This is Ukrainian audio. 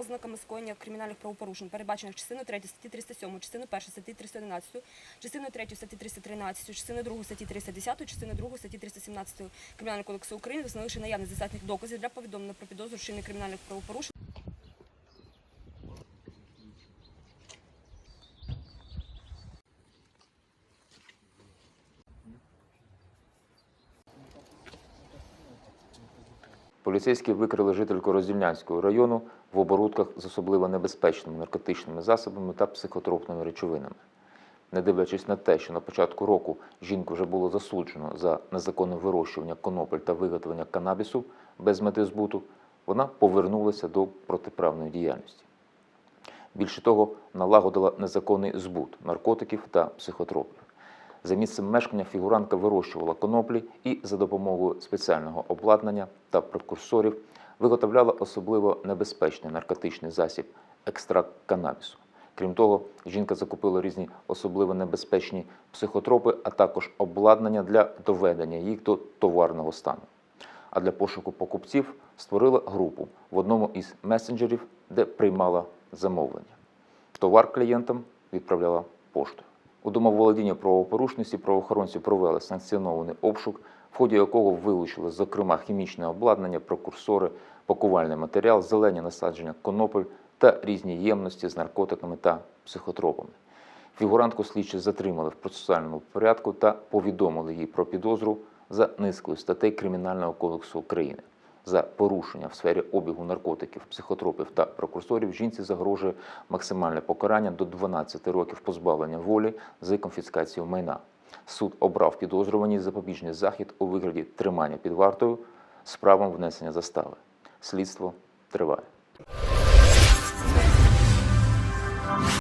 ознаками скоєння кримінальних правопорушень, передбачених частиною 3 статті 307, частиною 1 статті 311, частиною 3 статті 313, частиною 2 статті 310, частиною 2 статті 317 Кримінального кодексу України, встановивши наявність достатніх доказів для повідомлення про підозру вчинення кримінальних правопорушень. Поліцейські викрили жительку Роздільнянського району в оборудках з особливо небезпечними наркотичними засобами та психотропними речовинами. Не дивлячись на те, що на початку року жінку вже було засуджено за незаконне вирощування конопель та виготовлення канабісу без мети збуту, вона повернулася до протиправної діяльності. Більше того, налагодила незаконний збут наркотиків та психотропів. За місцем мешкання фігурантка вирощувала коноплі і за допомогою спеціального обладнання та прекурсорів виготовляла особливо небезпечний наркотичний засіб екстракт канабісу. Крім того, жінка закупила різні особливо небезпечні психотропи, а також обладнання для доведення їх до товарного стану. А для пошуку покупців створила групу в одному із месенджерів, де приймала замовлення. Товар клієнтам відправляла поштою. У домоволодінні правопорушності правоохоронці провели санкціонований обшук, в ході якого вилучили, зокрема, хімічне обладнання, прекурсори, пакувальний матеріал, зелені насадження конопель та різні ємності з наркотиками та психотропами. Фігурантку слідчі затримали в процесуальному порядку та повідомили їй про підозру за низкою статей Кримінального кодексу України. За порушення в сфері обігу наркотиків, психотропів та прокурсорів жінці загрожує максимальне покарання до 12 років позбавлення волі з конфіскацією майна. Суд обрав підозрювані запобіжний захід у вигляді тримання під вартою з правом внесення застави. Слідство триває.